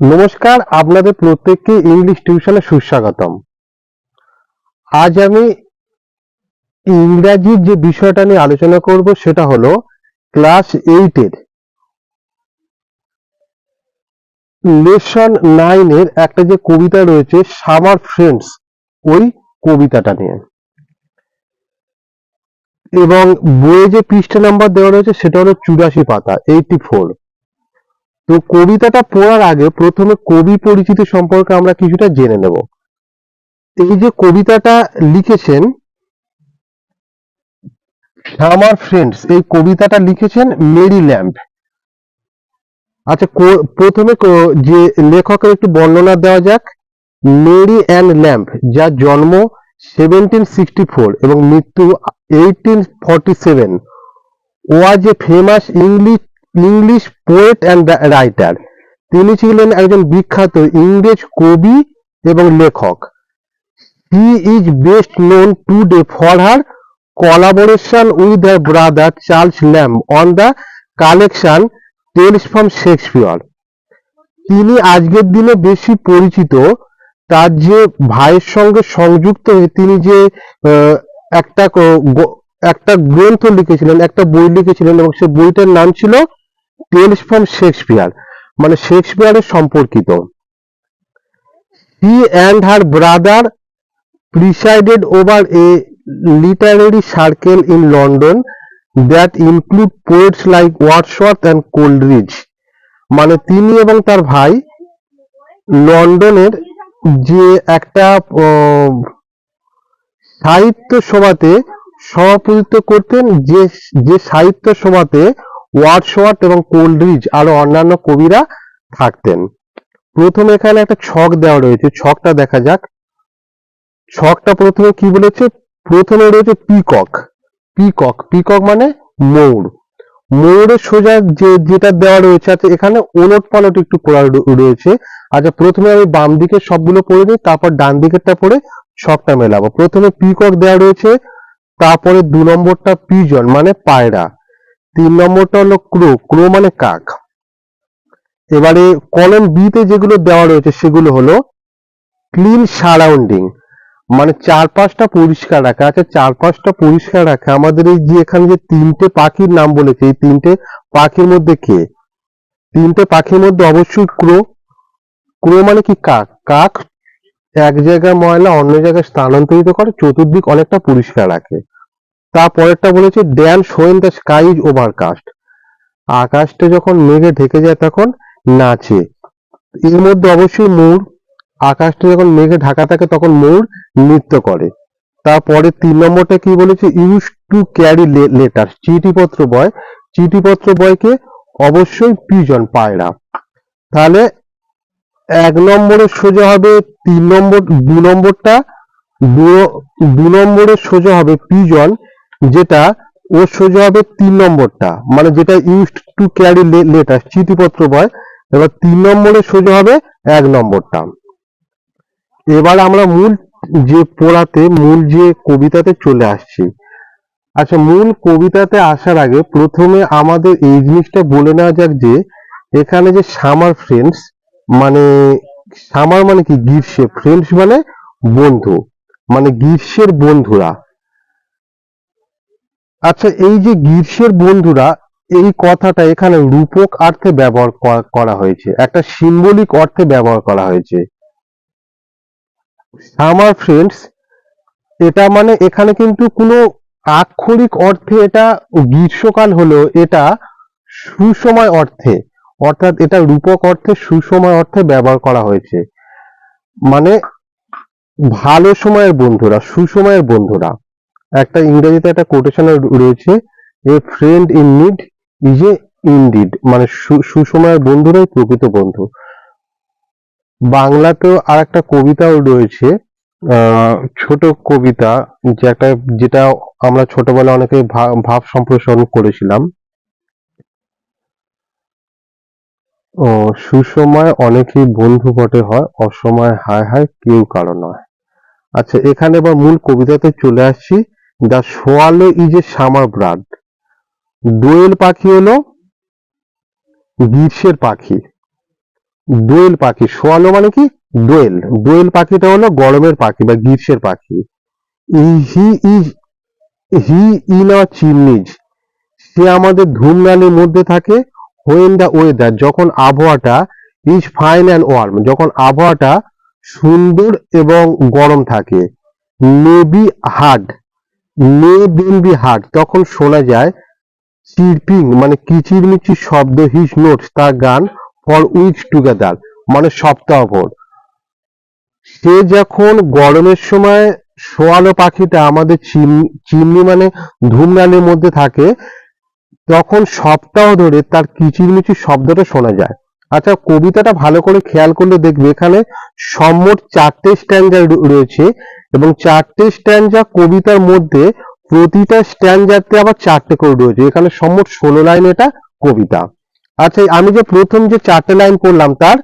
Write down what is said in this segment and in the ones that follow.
নমস্কার, আপনাদের প্রত্যেককে ইংলিশ টিউশনে সুস্বাগতম। আজ আমি ইংরাজির যে বিষয়টা নিয়ে আলোচনা করব সেটা হলো ক্লাস এইটের লেসন নাইনের একটা যে কবিতা রয়েছে, সামার ফ্রেন্ডস, ওই কবিতাটা নিয়ে। এবং বইয়ে যে পৃষ্ঠা নাম্বার দেওয়া রয়েছে, সেটা হলো চুরাশি পাতা এইটি ফোর তো কবিতাটা পড়ার আগে প্রথমে কবি পরিচিতি সম্পর্কে আমরা কিছুটা জেনে নেব। এই যে কবিতাটা লিখেছেন আমার ফ্রেন্ডস, এই কবিতাটা লিখেছেন মেরি ল্যাম্প। আচ্ছা প্রথমে যে লেখকের একটু বর্ণনা দেওয়া যাক। মেরি অ্যান্ড ল্যাম্প, যার জন্ম সেভেন্টিন সিক্সটি ফোর এবং মৃত্যু eighteen forty seven. Was a famous English English poet and writer তিনি ছিলেন একজন বিখ্যাত ইংরেজ কবি এবং লেখক। He is best known today for her collaboration with her brother Charles Lamb on the collection Tales from Shakespeare. তিনি আজকের দিনে বেশি পরিচিত। তার যে ভাইয়ের সঙ্গে সংযুক্ত হয়ে তিনি যে একটা একটা গ্রন্থ লিখেছিলেন, একটা বই লিখেছিলেন এবং সে বইটার নাম ছিল টেলস ফ্রম শেক্সপিয়ার মানে শেক্সপিয়ারের সম্পর্কিত। He and her brother presided over a literary circle in London that include poets like Wordsworth and Coleridge মানে তিনি এবং তার ভাই লন্ডনের যে একটা সাহিত্য সভাতে সভাপতিত্ব করতেন, যে যে সাহিত্য সভাতে ওয়ার্ডসওয়ার্থ এবং কোলরিজ আরও অন্যান্য কবিরা থাকতেন। প্রথমে এখানে একটা ছক দেওয়া রয়েছে, ছকটা দেখা যাক। ছকটা প্রথমে কি বলেছে? প্রথমে রয়েছে পিকক। পিকক পিকক মানে ময়ূর ময়ূরের সোজা যে যেটা দেওয়া রয়েছে আচ্ছা এখানে ওলট পালট একটু করা রয়েছে। আচ্ছা প্রথমে আমি বাম দিকের সবগুলো পড়ে নিই, তারপর ডান দিকেরটা পড়ে ছকটা মেলাবো। প্রথমে পিকক দেওয়া রয়েছে, তারপরে দু নম্বরটা পিজন মানে পায়রা। তিন নম্বরটা হলো ক্রো ক্রো মানে কাক। এবারে কলম বিতে যেগুলো দেওয়া রয়েছে সেগুলো হলো ক্লিন সারাউন্ডিং মানে চারপাশটা পরিষ্কার রাখা। আচ্ছা চারপাশটা পরিষ্কার রাখা আমাদের এই যে এখানে যে তিনটে পাখির নাম বলেছে, এই তিনটে পাখির মধ্যে কে? তিনটে পাখির মধ্যে অবশ্যই ক্রো। ক্রো মানে কি কাক? কাক এক জায়গায় ময়লা অন্য জায়গায় স্থানান্তরিত করে, চতুর্দিক অনেকটা পরিষ্কার রাখে। তারপরেরটা বলেছে then shown the sky is overcast আকাশটা যখন মেঘে ঢেকে যায় তখন নাচে। এর মধ্যে অবশ্যই মোর আকাশটা যখন মেঘে ঢাকা থাকে তখন মোর নৃত্য করে। তারপরে তিন নম্বরটা কি বলেছে ইউজ টু ক্যারি লেটার চিঠিপত্র বয়, চিঠিপত্র বয়কে অবশ্যই পিজন পায়রা। তাহলে এক নম্বরের সোজা হবে তিন নম্বর, দু নম্বরটা, দু- নম্বরের সোজা হবে পিজন। যেটা ওর সোজা হবে তিন নম্বরটা। মানে যেটা ইউজ টু ক্যারি লেটার চিঠিপত্র বয়, এবার তিন নম্বরে সোজা হবে এক নম্বরটা। এবার আমরা মূল যে পড়াতে, মূল যে কবিতাতে চলে আসছি। আচ্ছা মূল কবিতাতে আসার আগে প্রথমে আমাদের এই জিনিসটা বলে নেওয়া যাক যে, এখানে যে সামার ফ্রেন্ডস মানে সামার মানে কি? গ্রীষ্মে। ফ্রেন্ডস মানে বন্ধু। মানে গ্রীষ্মের বন্ধুরা। আচ্ছা এই যে গ্রীষ্মের বন্ধুরা, এই কথাটা এখানে রূপক অর্থে ব্যবহার করা- হয়েছে। একটা সিম্বলিক অর্থে ব্যবহার করা হয়েছে। সামার ফ্রেন্ডস এটা মানে এখানে কিন্তু কোনো আক্ষরিক অর্থে এটা গ্রীষ্মকাল হলো, এটা সুসময় অর্থে, অর্থাৎ এটা রূপক অর্থে সুসময় অর্থে ব্যবহার করা হয়েছে। মানে ভালো সময়ের বন্ধুরা, সুসময়ের বন্ধুরা। একটা ইংরেজিতে একটা কোটেশন রয়েছে a friend in need is a indeed মানে সুসময়ের বন্ধুরাই প্রকৃত বন্ধু। বাংলাতেও আর একটা কবিতাও রয়েছে ছোট কবিতা, যেটা যেটা আমরা ছোটবেলায় অনেকে ভাব সম্প্রসারণ করেছিলাম। ও, সুসময় অনেকেই বন্ধু বটে হয়, অসময় হায় হায় কেউ কারও নয়। আচ্ছা এখানে এবার মূল কবিতাতে চলে আসছি। The swallow is a summer bird দোয়েল পাখি হলো গ্রীষ্মের পাখি। দোয়েল পাখি, সোয়ালো মানে কি? দোয়েল। দোয়েল পাখিটা হলো গরমের পাখি বা গ্রীষ্মের পাখি। He is he in our chimneys, সে আমাদের ধূমনালির মধ্যে থাকে হোয়েন দ্য ওয়েদার যখন আবহাওয়াটা ইজ ফাইন অ্যান্ড ওয়ার্ম যখন আবহাওয়াটা সুন্দর এবং গরম থাকে। Maybe heard may been be heard তখন শোনা যায়, চিরপিং মানে কিচিরমিচির শব্দ হিজ নোটস তার গান ফর উইকস টুগেদার মানে সপ্তাহভর সে যখন গরমের সময় সোয়ালো পাখিটা, আমাদের চিম- চিমনি মানে ধূমনালির মধ্যে থাকে, তখন সপ্তাহ ধরে তার কিচিরমিচির শব্দটা শোনা যায়। আচ্ছা কবিতাটা ভালো করে খেয়াল করলে দেখবে এখানে সম্মোট চারটে স্ট্যান্ডার রয়েছে এবং চারটে স্ট্যান্ডা কবিতার মধ্যে প্রতিটা স্ট্যান্ডারতে আবার চারটে করে রয়েছে। এখানে সম্মোট ষোলো লাইন এটা কবিতা। আচ্ছা আমি যে প্রথম যে চারটে লাইন করলাম তার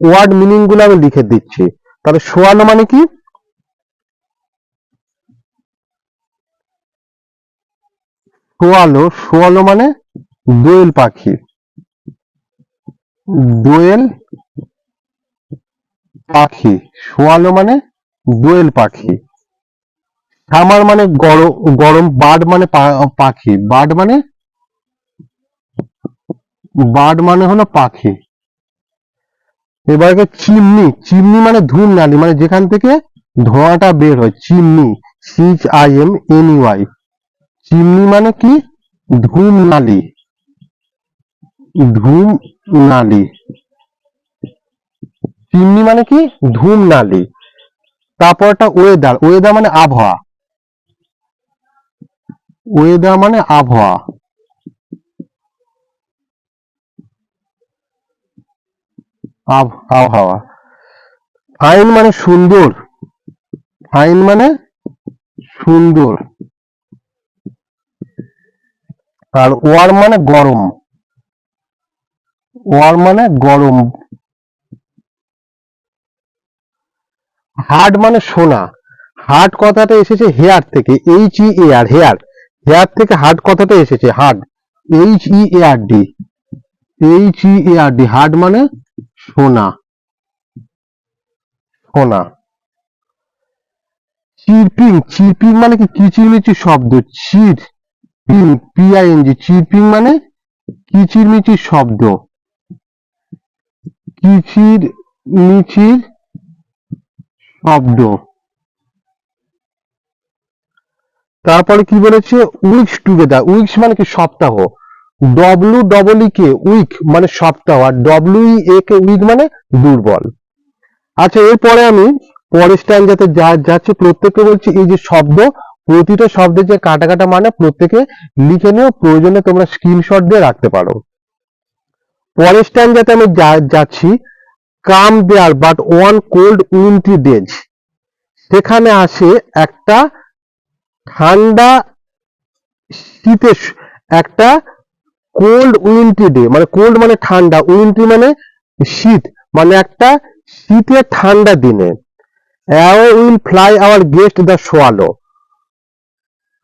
ওয়ার্ড মিনিংগুলো আমি লিখে দিচ্ছি। তাহলে সোয়ালো মানে কি? সোয়ালো সোয়ালো মানে দোয়েল পাখি। দোয়েল পাখি। সোয়ালো মানে দোয়েল পাখি। সামার মানে গরম গরম, বার্ড মানে পাখি। বার্ড মানে বার্ড মানে হলো পাখি। এবারে চিমনি। চিমনি মানে ধূম নালি মানে যেখান থেকে ধোঁয়াটা বের হয়। Chimney C H I M N Y chimney মানে কি? ধূম নালি। ধূম নালি। চিমনি মানে কি? ধূম নালি। তারপরটা ওয়েদার ওয়েদার মানে আবহাওয়া। ওয়েদার মানে আবহাওয়া। আব- আবহাওয়া। ফাইন মানে সুন্দর। ফাইন মানে সুন্দর। আর ওয়ার মানে গরম। ওয়ার মানে গরম। হার্ড মানে সোনা। হার্ড কথাটা এসেছে হেয়ার থেকে H E A R hear. Hear থেকে হার্ড কথাটা এসেছে heard H E A R D H E A R D heard মানে সোনা। সোনা। চিরপিং চিরপিং মানে কি? কিচিরমিচির শব্দ। Chirping P I P I N G chirping মানে কিচিরমিচির শব্দ। কিচির মিচির শব্দ। তারপরে কি বলেছে? Weeks together. উইকস মানে কি? সপ্তাহ। W double E K week মানে সপ্তাহ। আর ডব্লিউ এ কে উইক মানে দুর্বল। আচ্ছা এরপরে আমি পরের স্ট্যান্ডাতে যা যাচ্ছে, প্রত্যেককে বলছি, এই যে শব্দ, প্রতিটা শব্দের যে কাটা কাটা মানে প্রত্যেকে লিখে নিও। প্রয়োজনে তোমরা স্ক্রিনশট দিয়ে রাখতে পারো। পরের স্ট্যান্ডাতে আমি যাচ্ছি, come there but one cold wintry days সেখানে আসে একটা ঠান্ডা শীতের একটা কোল্ড উইন্ট্রি ডে মানে কোল্ড মানে ঠান্ডা উইন্ট্রি মানে শীত। মানে একটা শীতের ঠান্ডা দিনে। Will fly our guest the swallow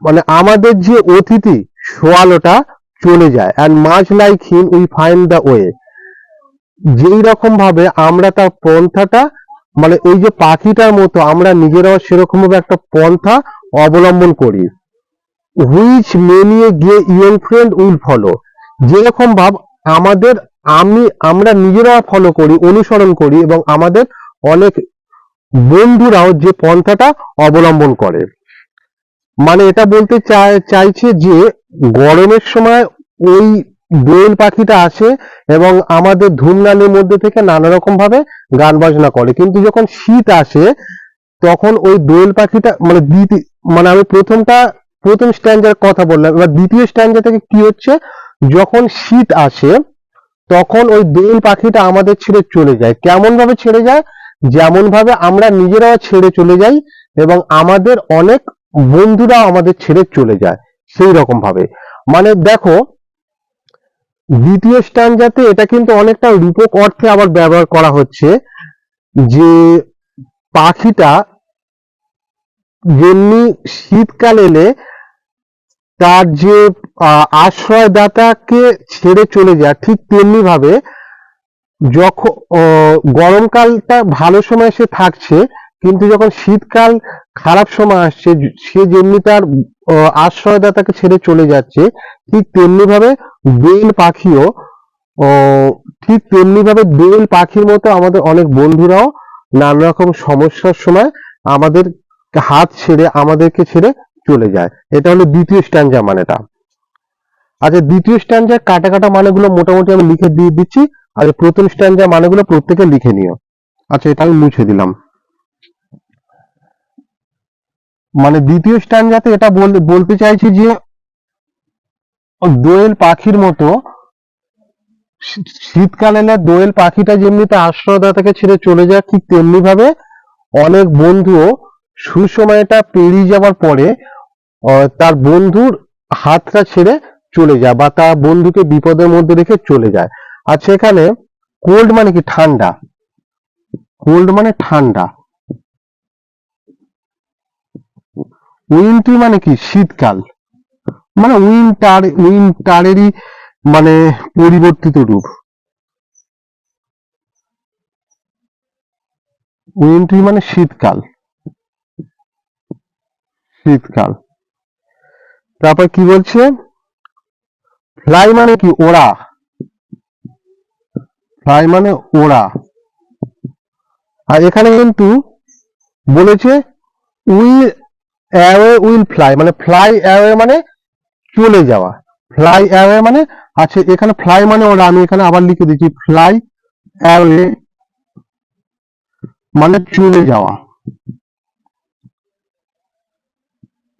মানে আমাদের যে অতিথি সোয়ালোটা চলে যায়। And much like him we find the way যেই রকম ভাবে আমরা তার পন্থাটা মানে ওই যে পাখিটার মতো আমরা নিজেরাও সেরকম ভাবে একটা পন্থা অবলম্বন করি। Which many a gay young friend will follow যেরকম ভাব আমাদের আমি, আমরা নিজেরা ফলো করি, অনুসরণ করি এবং আমাদের অনেক বন্ধুরাও যে পন্থাটা অবলম্বন করে। মানে এটা বলতে চাই- চাইছে যে গরমের সময় ওই দোয়েল পাখিটা আসে এবং আমাদের ধূমনালির মধ্যে থেকে নানা রকম ভাবে গান বাজনা করে। কিন্তু যখন শীত আসে, তখন ওই দোয়েল পাখিটা মানে দ্বিতীয় মানে আমি প্রথমটা প্রথম স্ট্যান্ডার কথা বললাম। এবার দ্বিতীয় স্ট্যান্ডা থেকে কি হচ্ছে, যখন শীত আসে, তখন ওই দোয়েল পাখিটা আমাদের ছেড়ে চলে যায়। কেমন ভাবে ছেড়ে যায়? যেমন ভাবে আমরা নিজেরাও ছেড়ে চলে যাই এবং আমাদের অনেক বন্ধুরাও আমাদের ছেড়ে চলে যায় সেই রকম ভাবে। মানে দেখো, দ্বিতীয় স্ট্যান্ডাতে এটা কিন্তু অনেকটা রূপক অর্থে আবার ব্যবহার করা হচ্ছে যে পাখিটা যেমনি শীতকাল এলে তার যে আশ্রয়দাতাকে ছেড়ে চলে যায় ঠিক তেমনি ভাবে যখন গরমকালটা ভালো সময় সে থাকছে কিন্তু যখন শীতকাল খারাপ সময় আসছে সে যেমনি তার আশ্রয়দাতাকে ছেড়ে চলে যাচ্ছে, ঠিক তেমনি ভাবে দোয়েল পাখিও ঠিক তেমনি ভাবে দোয়েল পাখির মতো আমাদের অনেক বন্ধুরাও নানা রকম সমস্যার সময় আমাদের হাত ছেড়ে, আমাদেরকে ছেড়ে চলে যায়। এটা হলো দ্বিতীয় স্ট্যান্ডা মানেটা। আচ্ছা দ্বিতীয় স্ট্যান্ডার কাটা কাটা মানেগুলো মোটামুটি আমি লিখে দিয়ে দিচ্ছি। আর প্রথম স্ট্যান্ডার মানেগুলো প্রত্যেকে লিখে নিও। আচ্ছা এটা আমি মুছে দিলাম। মানে দ্বিতীয় স্ট্যান্ডাতে এটা বল- বলতে চাইছি যে দোয়েল পাখির মতো শীতকালে না দোয়েল পাখিটা যেমনি তার আশ্রয়দাতাকে ছেড়ে চলে যায়, ঠিক তেমনি ভাবে অনেক বন্ধুও সুসময়টা পেরিয়ে যাওয়ার পরে তার বন্ধুর হাতটা ছেড়ে চলে যায় বা তার বন্ধুকে বিপদের মধ্যে রেখে চলে যায়। আচ্ছা এখানে কোল্ড মানে কি ঠান্ডা? কোল্ড মানে ঠান্ডা। উইন্টার মানে কি? শীতকাল। মানে উইন্টার উইন্টারেরই মানে পরিবর্তিত রূপ। উইন্টার মানে শীতকাল। শীতকাল। তারপর কি বলছে? ফ্লাই মানে কি? ওড়া। ফ্লাই মানে ওড়া। আর এখানে কিন্তু বলেছে উইল অ্যাওয়ে উইল ফ্লাই মানে ফ্লাই অ্যাওয়ে মানে চলে যাওয়া। ফ্লাই অ্যাওয়ে মানে আচ্ছা এখানে ফ্লাই মানে ওরা, আমি এখানে আবার লিখে দিচ্ছি ফ্লাই অ্যাওয়ে মানে চলে যাওয়া।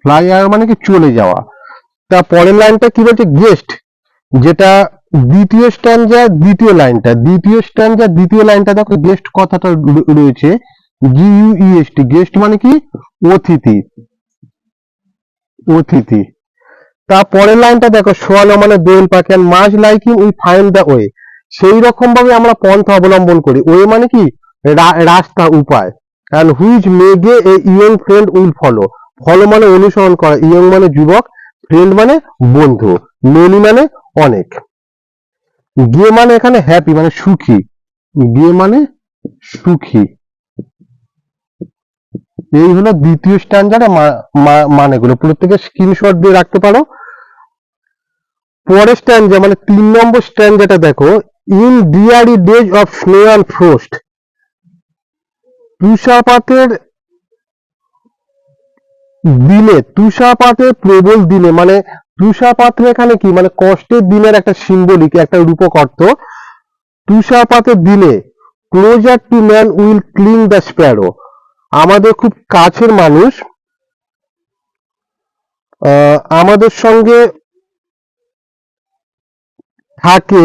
ফ্লাই অ্যাওয়ে মানে কি? চলে যাওয়া। তা পরের লাইনটা কি বলছে? গেস্ট যেটা দ্বিতীয় স্ট্যান্ডা দ্বিতীয় লাইনটা, দ্বিতীয় স্ট্যান্ডা দ্বিতীয় লাইনটা, দেখো গেস্ট কথাটা রয়েছে জিইউইএসটি গেস্ট মানে কি? অতিথি। অতিথি। তারপরের লাইনটা দেখো সোয়ালো মানে and much like him, we find the way সেই রকম ভাবে আমরা পন্থা অবলম্বন করি। ওয়ে মানে কি? রাস্তা উপায়। And which মেগে a young friend will follow follow মানে অনুসরণ করা। ইয়ং মানে যুবক ফ্রেন্ড মানে বন্ধু। মেনি মানে অনেক। গিয়ে মানে এখানে হ্যাপি মানে সুখী। গিয়ে মানে সুখী। এই হলো দ্বিতীয় স্ট্যান্ডার্ড মানেগুলো। প্রত্যেকে স্ক্রিনশট দিয়ে রাখতে পারো। পরের স্ট্যান্ডা মানে তিন নম্বর স্ট্যান্ডাটা দেখো in dreary days of snow and frost তুষারপাতের দিনে, তুষারপাতের প্রবল দিনে মানে তুষারপাত এখানে কি? মানে কষ্টের দিনের একটা সিম্বলিক একটা রূপক অর্থ। তুষারপাতের দিনে closer to man will clean the sparrow আমাদের খুব কাছের মানুষ। আমাদের সঙ্গে থাকে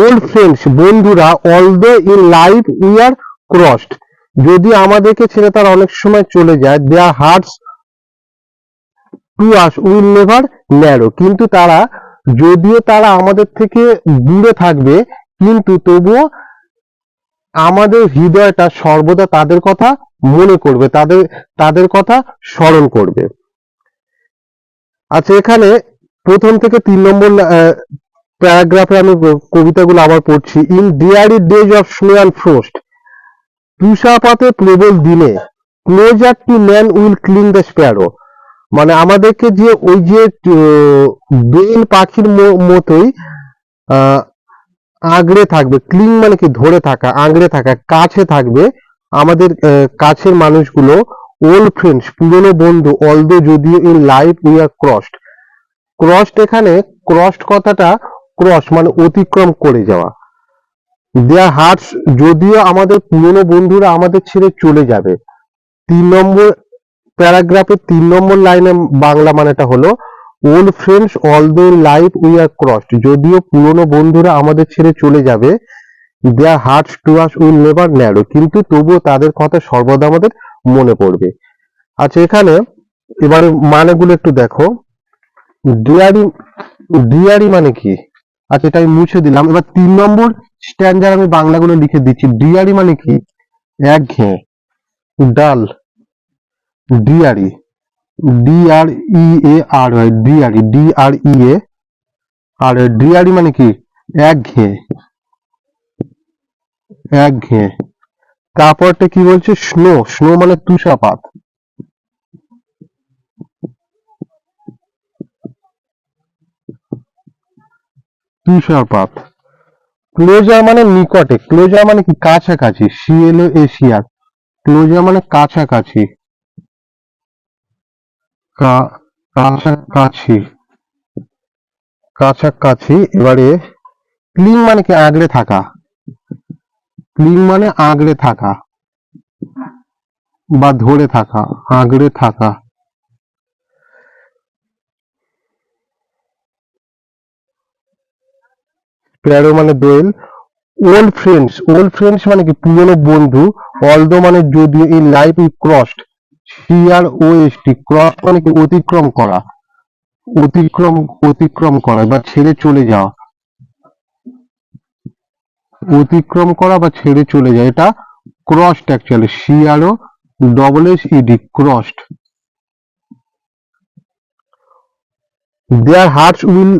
ওল্ড ফ্রেন্ডস বন্ধুরা although in life we are crossed যদি আমাদেরকে ছেড়ে তারা অনেক সময় চলে যায় their hearts to us will never narrow কিন্তু তারা, যদিও তারা আমাদের থেকে দূরে থাকবে, কিন্তু তবুও আমাদের হৃদয়টা সর্বদা তাদের কথা মনে করবে, তাদের তাদের কথা স্মরণ করবে। আচ্ছা এখানে প্রথম থেকে তিন নম্বর প্যারাগ্রাফে আমি কবিতাগুলো আবার পড়ছি। In dreary days of snow and frost তুষারপাতে প্রবল দিনে close closer to man will cling the sparrow মানে আমাদেরকে যে ওই যে বেল পাখির মতোই আঁকড়ে থাকবে ক্লিং মানে কি ধরে থাকা আঁকড়ে থাকা, কাছে থাকবে আমাদের কাছের মানুষগুলো ওল্ড ফ্রেন্ডস পুরনো বন্ধু অলদো যদিও in life we are crossed crossed এখানে ক্রসড কথাটা ক্রস মানে অতিক্রম করে যাওয়া। দেয়ার হার্টস যদিও আমাদের পুরনো বন্ধুরা আমাদের ছেড়ে চলে যাবে। তিন নম্বর প্যারাগ্রাফের তিন নম্বর লাইনে বাংলা মানেটা হলো old friends although life we are crossed যদিও পুরনো বন্ধুরা আমাদের ছেড়ে চলে যাবে their hearts to us will never narrow কিন্তু তবুও তাদের কথা সর্বদা আমাদের মনে পড়বে। আচ্ছা এখানে এবারে মানেগুলো একটু দেখো। ডিয়ারি ডিয়ারি মানে কি? আচ্ছা এটা আমি মুছে দিলাম। এবার তিন নম্বর স্ট্যান্ডার আমি বাংলাগুলো লিখে দিচ্ছি। ডিয়ারি মানে কি? একঘেয়ে ডাল ডিয়ারি ডি আর হয় dreary D R E A R dreary মানে কি? একঘেয়ে একঘেয়ে তারপরটা কি বলছে? স্নো। স্নো মানে তুষারপাত। তুষারপাত। ক্লোজার মানে নিকটে। ক্লোজার মানে কি? কাছাকাছি। সিএলও এশিয়ার ক্লোজার মানে কাছাকাছি। কাছাকাছি। কাছাকাছি, এবারে ক্লিং মানে কি? আগড়ে থাকা। ক্লিং মানে আগড়ে থাকা। বা ধরে থাকা আগড়ে থাকা। প্যারো মানে ওল্ড ফ্রেন্ডস। ওল্ড ফ্রেন্ডস মানে কি? পুরনো বন্ধু। অলদো মানে যদিও in life E crossed. C R O S cross মানে কি অতিক্রম করা। অতিক্রম অতিক্রম করা বা ছেড়ে চলে যাওয়া। অতিক্রম করা বা ছেড়ে চলে যায় এটা crossed actually C R O double S E D crossed their hearts will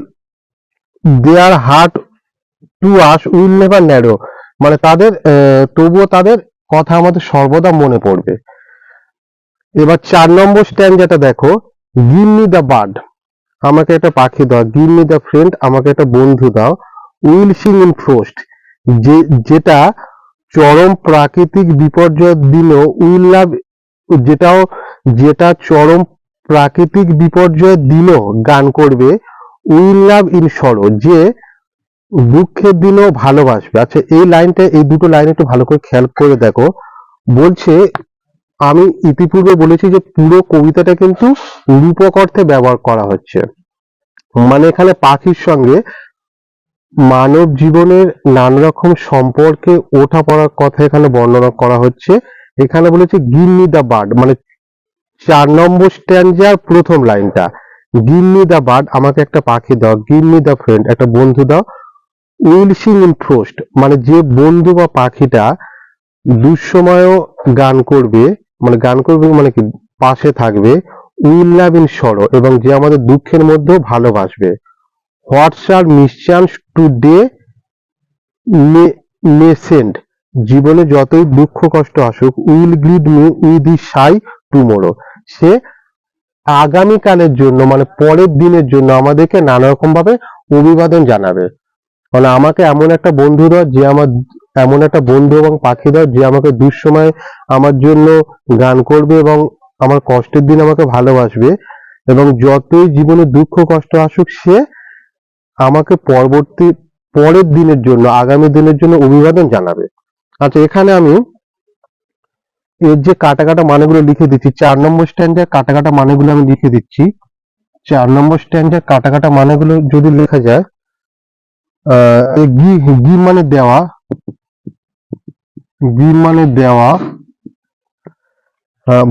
their heart to us will never narrow মানে তাদের তবুও তাদের কথা আমাদের সর্বদা মনে পড়বে। এবার চার নম্বর স্ট্যান্ড যেটা দেখো গিভ দ্য বার্ড আমাকে একটা পাখি দাও গিভ দ্য ফ্রেন্ড আমাকে একটা বন্ধু দাও। উইল সিং ইন ফ্রোস্ট যে, যেটা চরম প্রাকৃতিক বিপর্যয় দিল উইল লাভ যেটাও, যেটা চরম প্রাকৃতিক বিপর্যয় দিল গান করবে উইল লাভ ইন সরো যে দুঃখের দিনও ভালোবাসবে। আচ্ছা এই লাইনটা এই দুটো লাইন একটু ভালো করে খেয়াল করে দেখো। বলছে আমি ইতিপূর্বে বলেছি যে পুরো কবিতাটা কিন্তু রূপক অর্থে ব্যবহার করা হচ্ছে। মানে এখানে পাখির সঙ্গে মানব জীবনের নানা রকম সম্পর্কে ওঠা পড়ার কথা এখানে বর্ণনা করা হচ্ছে। এখানে বলেছে গিন্নি দ্য বার্ড মানে চার নম্বর স্ট্যান্ডার প্রথম লাইনটা। গিন্নি দ্য বার্ড আমাকে একটা পাখি দাও। গিন্নি দ্য ফ্রেন্ড একটা বন্ধু দাও। উইল সিং ইন ফ্রোস্ট মানে যে বন্ধু বা পাখিটা দুঃসময়েও গান করবে মানে গান করবে মানে কি, পাশে থাকবে। উইল লাভ এবং যে আমাদের দুঃখের মধ্যেও ভালোবাসবে। What's our mischance today nascent. জীবনে যতই দুঃখ কষ্ট আসুক, will glide me with sigh tomorrow. সে আগামীকালের জন্য মানে পরের দিনের জন্য আমাদেরকে নানা রকম ভাবে অভিবাদন জানাবে। মানে আমাকে এমন একটা বন্ধু দাও যে আমার এমন একটা বন্ধু এবং পাখি দাও যে আমাকে দুঃসময় আমার জন্য গান করবে এবং আমার কষ্টের দিন আমাকে ভালোবাসবে এবং যতই জীবনে দুঃখ কষ্ট আসুক, সে আমাকে পরবর্তী, পরের দিনের জন্য, আগামী দিনের জন্য অভিবাদন জানাবে। আচ্ছা এখানে আমি এর যে কাটা কাটা মানেগুলো লিখে দিচ্ছি, চার নম্বর স্ট্যান্ডের কাটা কাটা মানেগুলো আমি লিখে দিচ্ছি। চার নম্বর স্ট্যান্ডের কাটা কাটা মানেগুলো যদি লেখা যায় গি গি মানে দেওয়া গি মানে দেওয়া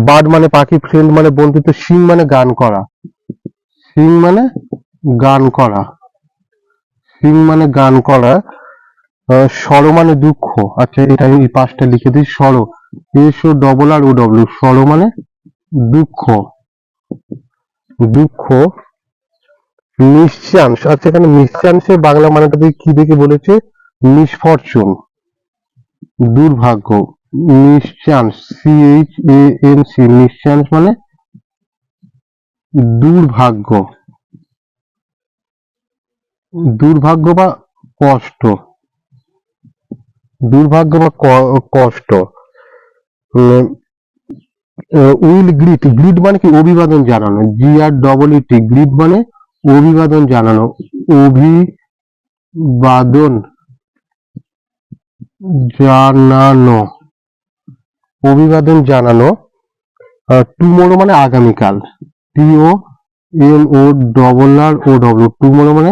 বার্ড মানে পাখি, ফ্রেন্ড মানে বন্ধুত্ব, সিং মানে গান করা। সিং মানে গান করা। সিং মানে গান করা স্বর মানে দুঃখ। আচ্ছা এটা আমি পাঁচটা লিখে দিই sorrow S O double R O W sorrow মানে দুঃখ। দুঃখ নিশ্চান্স আচ্ছা এখানে নিশ্চান্সের বাংলা মানেটা দিয়ে কি দেখে বলেছে? মিসফরচুন দুর্ভাগ্য। Mischance C H A N C mischance মানে দুর্ভাগ্য। দুর্ভাগ্য বা কষ্ট। দুর্ভাগ্য বা কষ্ট। Will grit. গ্রিট মানে কি? অভিবাদন জানানো। জি আর ডবল টি গ্রিট মানে অভিবাদন জানানো। অভিবাদন। জানানো, অভিবাদন জানানো টুমোরো মানে আগামীকাল T O M O double R O W tomorrow মানে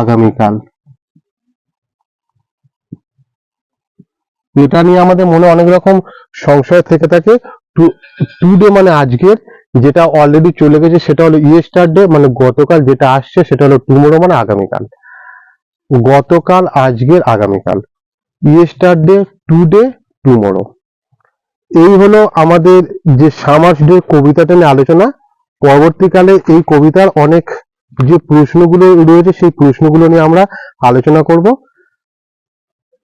আগামীকাল। এটা নিয়ে আমাদের মনে অনেক রকম সংশয় থেকে থাকে। টুডে মানে আজকের, যেটা অলরেডি চলে গেছে, সেটা হলো ইয়েস্টারডে মানে গতকাল যেটা আসছে, সেটা হলো টুমোরো মানে আগামীকাল। গতকাল, আজকের, আগামীকাল। ইয়েস্টারডে টুডে টুমোরো এই হলো আমাদের যে সামাস ডে কবিতাটা নিয়ে আলোচনা। পরবর্তীকালে এই কবিতার অনেক যে প্রশ্নগুলো রয়েছে, সেই প্রশ্নগুলো নিয়ে আমরা আলোচনা করব।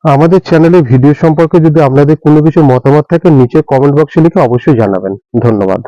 আমাদের চ্যানেলে ভিডিও সম্পর্কে যদি আপনাদের কোনো কিছু মতামত থাকে, নিচে কমেন্ট বক্সে লিখে অবশ্যই জানাবেন। ধন্যবাদ।